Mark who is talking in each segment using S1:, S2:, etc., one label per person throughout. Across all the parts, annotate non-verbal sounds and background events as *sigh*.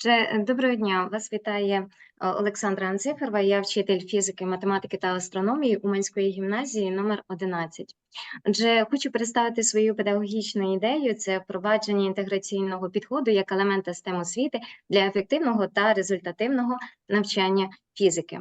S1: Отже, доброго дня. Вас вітає е, Олександра Анциферова. Я вчитель фізики, математики та астрономії Уманської гімназії номер 11. Отже, хочу представити свою педагогічну ідею. Це впровадження інтеграційного підходу як елемента STEM освіти для ефективного та результативного навчання фізики.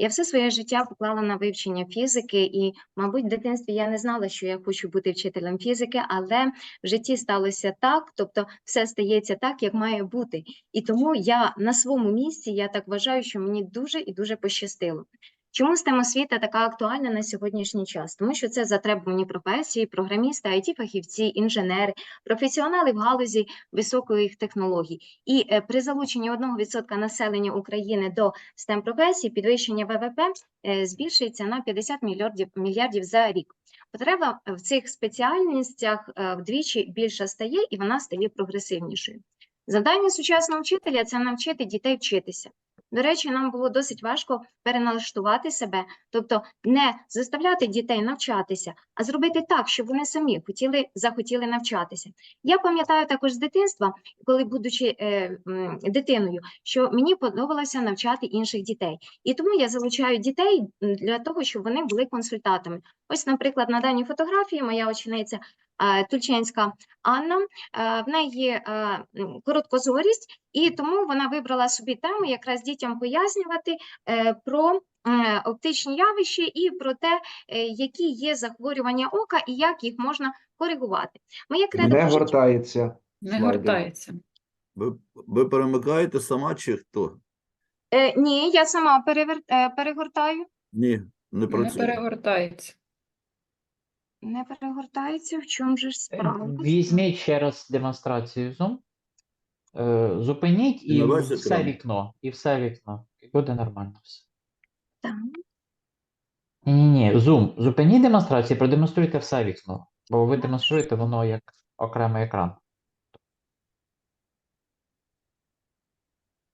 S1: Я все своє життя поклала на вивчення фізики, і, мабуть, в дитинстві я не знала, що я хочу бути вчителем фізики, але в житті сталося так, тобто все стається так, як має бути. І тому я на своєму місці, я так вважаю, що мені дуже і дуже пощастило. Чому STEM освіта така актуальна на сьогоднішній час? Тому що це затребувані професії, програмісти, it фахівці інженери, професіонали в галузі високих технологій. І е, при залученні 1% населення України до STEM професій підвищення ВВП е, збільшується на 50 мільярдів, мільярдів за рік. Потреба в цих спеціальностях е, вдвічі більша стає і вона стає прогресивнішою. Завдання сучасного вчителя це навчити дітей вчитися. До речі, нам було досить важко переналаштувати себе, тобто не заставляти дітей навчатися, а зробити так, щоб вони самі хотіли, захотіли навчатися. Я пам'ятаю також з дитинства, коли будучи е, дитиною, що мені подобалося навчати інших дітей. І тому я залучаю дітей для того, щоб вони були консультантами. Ось, наприклад, на даній фотографії моя учениця е, Тульченська Анна, е, в неї е, м, короткозорість, і тому вона вибрала собі тему якраз дітям пояснювати е, про е, оптичні явища і про те, е, які є захворювання ока і як їх можна коригувати. Моє кредо
S2: Не гортається.
S3: Не гортається.
S4: Ви, ви перемикаєте сама чи хто?
S1: Е, ні, я сама перевер... е, перегортаю.
S4: Ні, не
S3: Не перегортається.
S1: Не перегортається, в чому же ж справа?
S5: Візьміть ще раз демонстрацію Zoom. Е, Зупиніть
S4: І
S5: все
S4: екран.
S5: вікно. І все вікно. І буде нормально все.
S1: Так.
S5: Ні, ні, ні. Zoom. Зупиніть демонстрацію і продемонструйте все вікно. Бо ви демонструєте воно як окремий екран.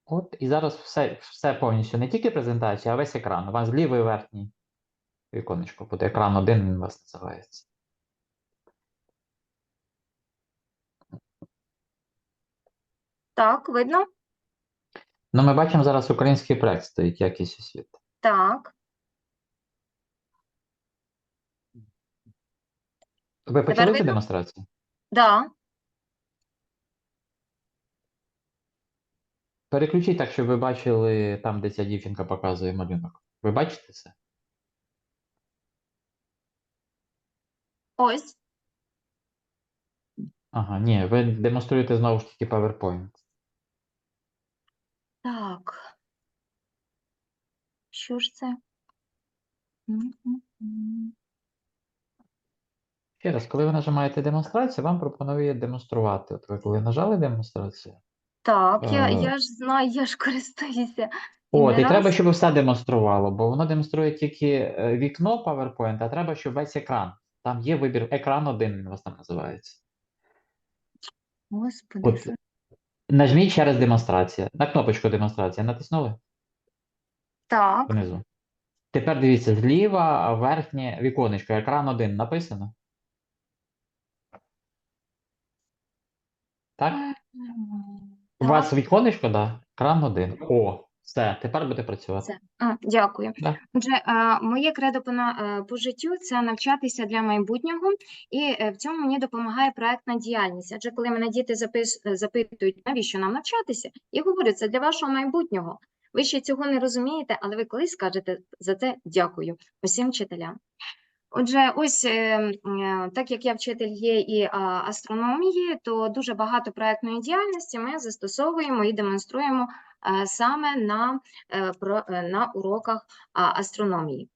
S5: От, і зараз все, все повністю, не тільки презентація, а весь екран. У вас лівий верхній віконечко буде. Екран один він у вас називається.
S1: Так, видно?
S5: Ну, ми бачимо зараз український проект стоїть якість освіти.
S1: Так.
S5: Ви почали цю демонстрацію?
S1: Да.
S5: Переключіть так, щоб ви бачили там, де ця дівчинка показує малюнок. Ви бачите це?
S1: Ось.
S5: Ага, ні, ви демонструєте знову ж таки PowerPoint.
S1: Так. Що ж це?
S5: Ще раз, коли ви нажимаєте демонстрацію, вам пропонує демонструвати. От ви коли нажали демонстрацію.
S1: Так, я,
S5: Е.
S1: я ж знаю, я ж користуюся.
S5: От, і треба, щоб все демонструвало, бо воно демонструє тільки е, вікно PowerPoint, а треба, щоб весь екран. Там є вибір, екран один він у вас там називається.
S1: Господи,
S5: От, нажміть ще раз демонстрація. На кнопочку демонстрація натиснули?
S1: так.
S5: Внизу. Тепер дивіться, зліва верхнє віконечко, екран 1 написано. Так? У вас віконечко, да? Екран 1. О, все, тепер буде працювати.
S1: Це. А, дякую.
S5: Да.
S1: Отже, е, моє кредо по, на- е, по життю це навчатися для майбутнього, і е, в цьому мені допомагає проектна діяльність. Адже коли мене діти запис, запитують, навіщо нам навчатися, я говорю, це для вашого майбутнього. Ви ще цього не розумієте, але ви колись скажете за це дякую усім вчителям. Отже, ось так як я вчитель є і астрономії, то дуже багато проектної діяльності ми застосовуємо і демонструємо саме на, е, е, на уроках астрономії.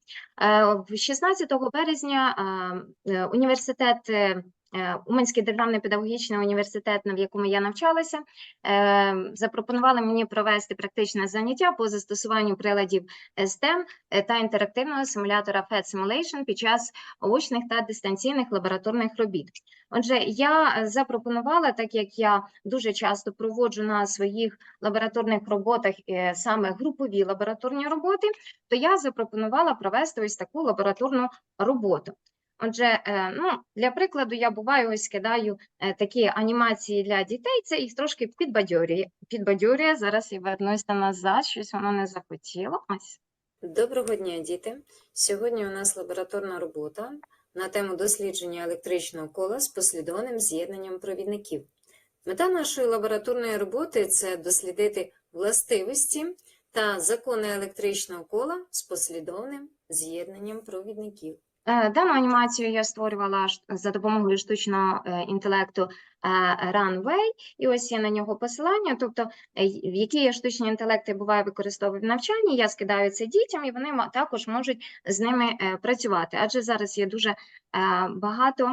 S1: Е, 16 березня е, університет. Е, Уманський державний педагогічний університет, в якому я навчалася, е, запропонували мені провести практичне заняття по застосуванню приладів STEM та інтерактивного симулятора FED Simulation під час очних та дистанційних лабораторних робіт. Отже, я запропонувала, так як я дуже часто проводжу на своїх лабораторних роботах е, саме групові лабораторні роботи, то я запропонувала провести ось таку лабораторну роботу. Отже, е, ну, для прикладу, я буваю ось кидаю е, такі анімації для дітей, це їх трошки підбадьорює. Підбадьорює. Зараз я вернуся назад, щось воно не захотіло. Ось.
S2: Доброго дня, діти! Сьогодні у нас лабораторна робота на тему дослідження електричного кола з послідовним з'єднанням провідників. Мета нашої лабораторної роботи це дослідити властивості та закони електричного кола з послідовним з'єднанням провідників.
S1: Е, Дану анімацію я створювала за допомогою штучного е, інтелекту е, Runway, і ось є на нього посилання. Тобто, які я штучні інтелекти буває використовую в навчанні, я скидаю це дітям, і вони також можуть з ними працювати. Адже зараз є дуже багато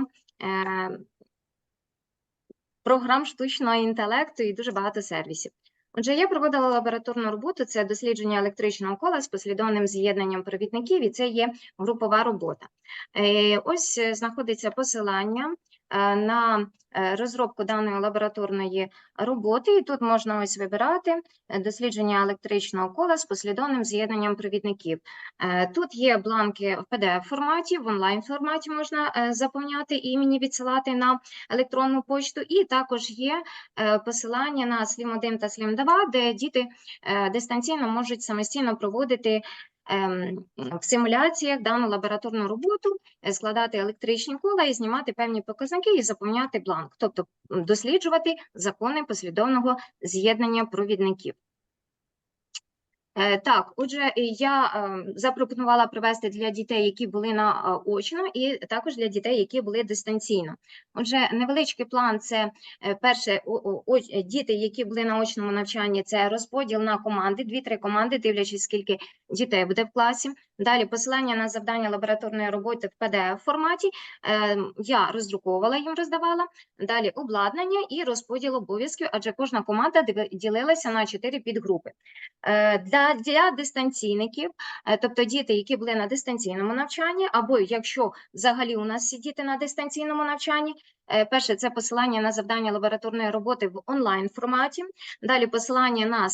S1: програм штучного інтелекту і дуже багато сервісів. Отже, я проводила лабораторну роботу, це дослідження електричного кола з послідовним з'єднанням провідників, і це є групова робота. Е, Ось е, знаходиться посилання на е, розробку даної лабораторної роботи, і тут можна ось вибирати е, дослідження електричного кола з послідовним з'єднанням провідників. Е, Тут є бланки в PDF-форматі, в онлайн-форматі можна е, заповняти і мені відсилати на електронну почту, і також є е, посилання на SLIM-1 та SLIM-2, де діти е, дистанційно можуть самостійно проводити в симуляціях дану лабораторну роботу, е, складати електричні кола і знімати певні показники і заповняти бланк, тобто досліджувати закони послідовного з'єднання провідників. Е, Так, отже, е, я запропонувала провести для дітей, які були на е, очно, і також для дітей, які були дистанційно. Отже, невеличкий план це перше, діти, які були на очному навчанні, це розподіл на команди, дві-три команди, дивлячись, скільки дітей буде в класі. Далі посилання на завдання лабораторної роботи в PDF форматі. Е, Я роздруковувала їм, роздавала. Далі обладнання і розподіл обов'язків, адже кожна команда ділилася на чотири підгрупи. Е, Для, для дистанційників, е, тобто діти, які були на дистанційному навчанні, або якщо взагалі у нас всі діти на дистанційному навчанні, е, перше це посилання на завдання лабораторної роботи в онлайн форматі, далі посилання на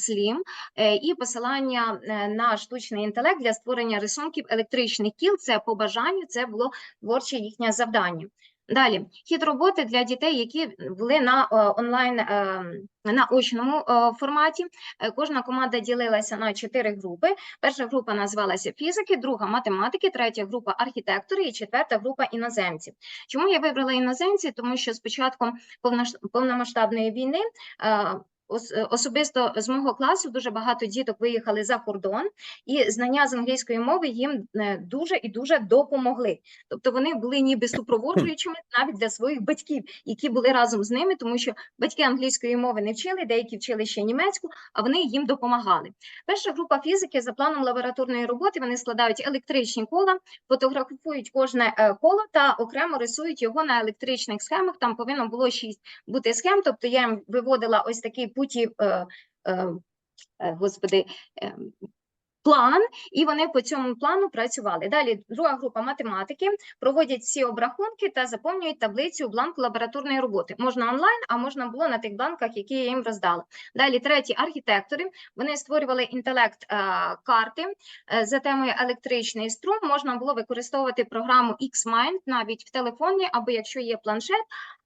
S1: е, і посилання на штучний інтелект для створення рисунків електричних кіл. Це по бажанню, це було творче їхнє завдання. Далі хід роботи для дітей, які були на е, онлайн е, на очному е, форматі. Кожна команда ділилася на чотири групи. Перша група називалася фізики, друга математики, третя група архітектори і четверта група іноземців. Чому я вибрала іноземців? Тому що з початком повномасштабної війни. Е, ос- Особисто з мого класу дуже багато діток виїхали за кордон, і знання з англійської мови їм е, дуже і дуже допомогли. Тобто вони були ніби супроводжуючими навіть для своїх батьків, які були разом з ними, тому що батьки англійської мови не вчили, деякі вчили ще німецьку, а вони їм допомагали. Перша група фізики за планом лабораторної роботи вони складають електричні кола, фотографують кожне е, коло та окремо рисують його на електричних схемах. Там повинно було шість бути схем. Тобто я їм виводила ось такий путі, е, е, е, господи. е, План, і вони по цьому плану працювали. Далі друга група математики проводять всі обрахунки та заповнюють таблицю у бланку лабораторної роботи. Можна онлайн, а можна було на тих бланках, які я їм роздала. Далі треті архітектори. Вони створювали інтелект е, карти е, за темою електричний струм. Можна було використовувати програму XMind навіть в телефоні, або якщо є планшет,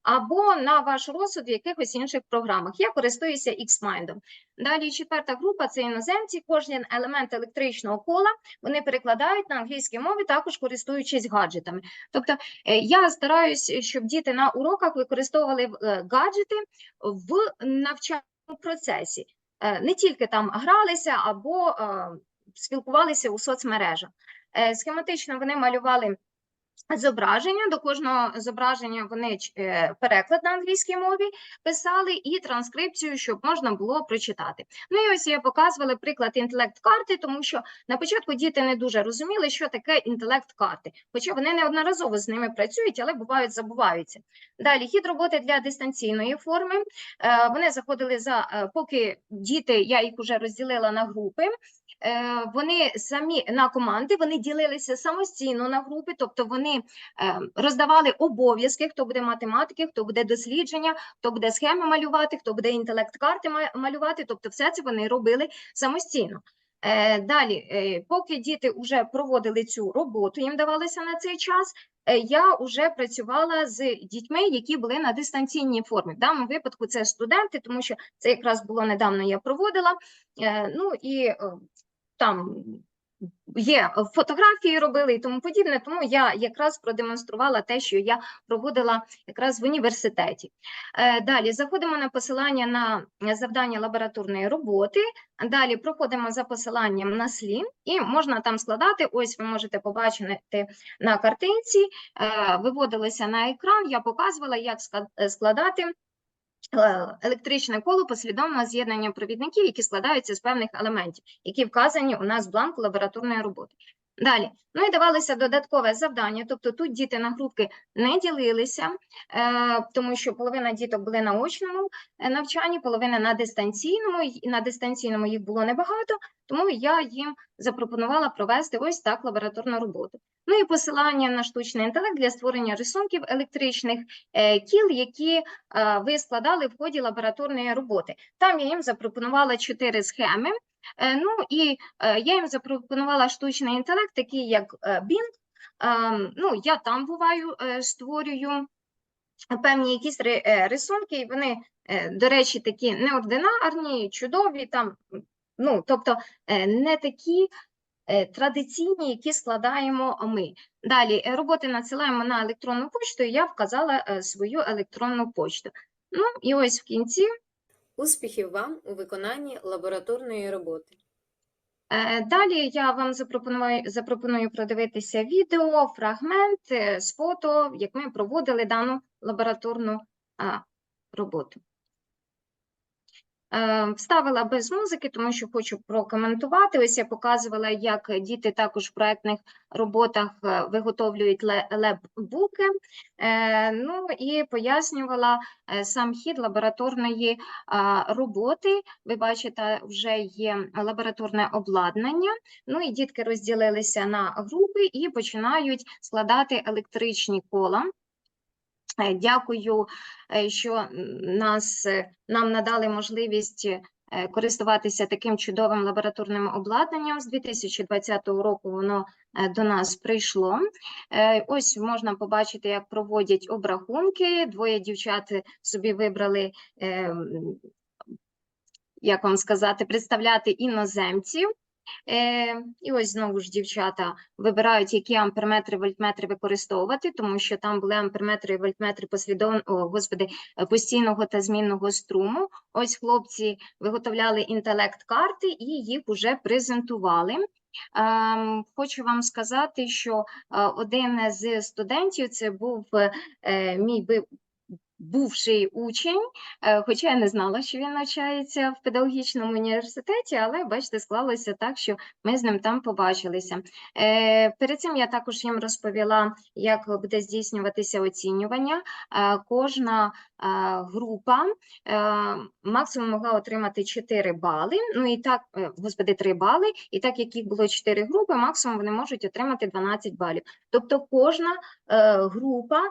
S1: або на ваш розсуд в якихось інших програмах. Я користуюся XMind. Далі четверта група це іноземці. Кожен елемент електричного кола вони перекладають на англійській мові, також користуючись гаджетами. Тобто е, я стараюсь, щоб діти на уроках використовували е, гаджети в навчальному процесі. Е, Не тільки там гралися або спілкувалися у соцмережах. Схематично вони малювали зображення. До кожного зображення вони е, переклад на англійській мові писали і транскрипцію, щоб можна було прочитати. Ну і ось я показувала приклад інтелект-карти, тому що на початку діти не дуже розуміли, що таке інтелект-карти, хоча вони неодноразово з ними працюють, але бувають забуваються. Далі хід роботи для дистанційної форми. Е, Вони заходили за е, поки діти, я їх вже розділила на групи. Вони самі на команди вони ділилися самостійно на групи, тобто вони е, роздавали обов'язки, хто буде математики, хто буде дослідження, хто буде схеми малювати, хто буде інтелект-карти малювати. Тобто, все це вони робили самостійно. Е, Далі, е, поки діти вже проводили цю роботу, їм давалося на цей час, е, я вже працювала з дітьми, які були на дистанційній формі. В даному випадку це студенти, тому що це якраз було недавно я проводила. Ну і там є фотографії робили і тому подібне, тому я якраз продемонструвала те, що я проводила якраз в університеті. Е, Далі заходимо на посилання на завдання лабораторної роботи. Далі проходимо за посиланням на слін, і можна там складати. Ось ви можете побачити на картинці. е, Виводилося на екран. Я показувала, як складати. Е, Електричне коло послідовного з'єднання провідників, які складаються з певних елементів, які вказані у нас в бланку лабораторної роботи. Далі, ну і давалося додаткове завдання, тобто тут діти на групки не ділилися, е, тому що половина діток були на очному е, навчанні, половина на дистанційному, і на дистанційному їх було небагато, тому я їм запропонувала провести ось так лабораторну роботу. Ну і посилання на штучний інтелект для створення рисунків електричних е, кіл, які ви складали в ході лабораторної роботи. Там я їм запропонувала чотири схеми. Е, Ну і е, я їм запропонувала штучний інтелект, такий як е, Bing. Ем, Ну, я там буваю, створюю певні якісь рисунки, і вони, до речі, такі неординарні, чудові, там, ну, тобто не такі традиційні, які складаємо ми. Далі роботи надсилаємо на електронну почту, і я вказала свою електронну почту. Ну і ось в кінці
S2: Успіхів вам у виконанні лабораторної роботи.
S1: Е, Далі я вам запропоную, запропоную продивитися відео, фрагмент е, з фото, як ми проводили дану лабораторну роботу. Е, Вставила без музики, тому що хочу прокоментувати. Ось я показувала, як діти також в проектних роботах е, виготовлюють ле- леб-буки. Е, Ну і пояснювала е, сам хід лабораторної роботи. Ви бачите, вже є лабораторне обладнання. Ну і дітки розділилися на групи і починають складати електричні кола. Е, Дякую, е, що нас, е, нам надали можливість користуватися таким чудовим лабораторним обладнанням. З 2020 року воно до нас прийшло. Ось можна побачити, як проводять обрахунки. Двоє дівчат собі вибрали, е, як вам сказати, представляти іноземців. Е, і ось знову ж дівчата вибирають, які амперметри, вольтметри використовувати, тому що там були амперметри і вольтметри послідовно, о, господи, постійного та змінного струму. Ось хлопці виготовляли інтелект-карти і їх уже презентували. Ем, Хочу вам сказати, що е, один з студентів це був е, мій бувший учень, Е, Хоча я не знала, що він навчається в педагогічному університеті, але бачите, склалося так, що ми з ним там побачилися. Е, Перед цим я також їм розповіла, як буде здійснюватися оцінювання. Е, Кожна група максимум могла отримати 4 бали. Ну і так, господи, 3 бали. І так як їх було 4 групи, максимум вони можуть отримати 12 балів. Тобто кожна група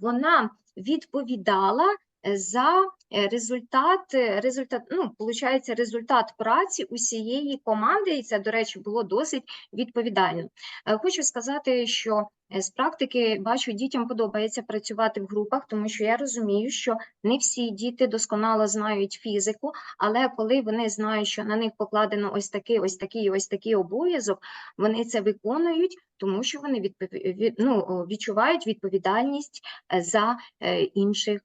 S1: вона відповідала е, за е, результат, е, результат, ну, получається, результат праці усієї команди, і це, до речі, було досить відповідально. Е, Хочу сказати, що е, з практики бачу, дітям подобається працювати в групах, тому що я розумію, що не всі діти досконало знають фізику, але коли вони знають, що на них покладено ось такий, ось такий, ось такий обов'язок, вони це виконують, тому що вони відпові- від- ну, відчувають відповідальність за інших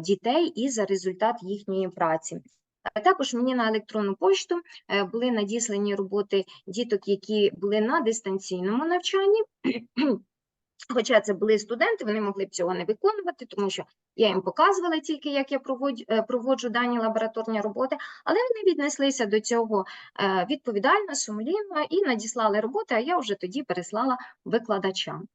S1: дітей і за результат їхньої праці. Також мені на електронну пошту е, були надіслані роботи діток, які були на дистанційному навчанні. *clears throat* Хоча це були студенти, вони могли б цього не виконувати, тому що я їм показувала тільки, як я проводжу, е, проводжу дані лабораторні роботи, але вони віднеслися до цього е, відповідально, сумлінно і надіслали роботи, а я вже тоді переслала викладачам.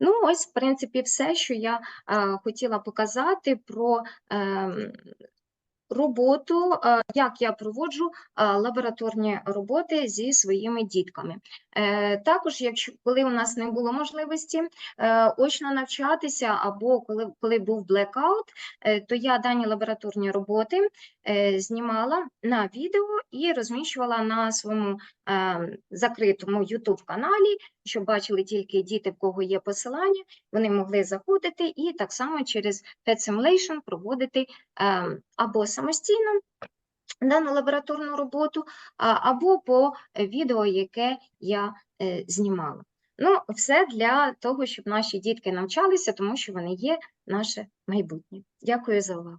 S1: Ну, ось, в принципі, все, що я е, хотіла показати про ем, роботу, е, як я проводжу е, лабораторні роботи зі своїми дітками. Також, якщо коли у нас не було можливості очно навчатися, або коли, коли був блекаут, то я дані лабораторні роботи знімала на відео і розміщувала на своєму е, закритому YouTube каналі, щоб бачили тільки діти, в кого є посилання, вони могли заходити і так само через Pet Simulation проводити е, або самостійно дану лабораторну роботу, або по е, відео, яке я е, знімала. Ну, все для того, щоб наші дітки навчалися, тому що вони є наше майбутнє. Дякую за увагу.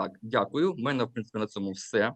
S3: Так, дякую. У мене, в принципі, на цьому все.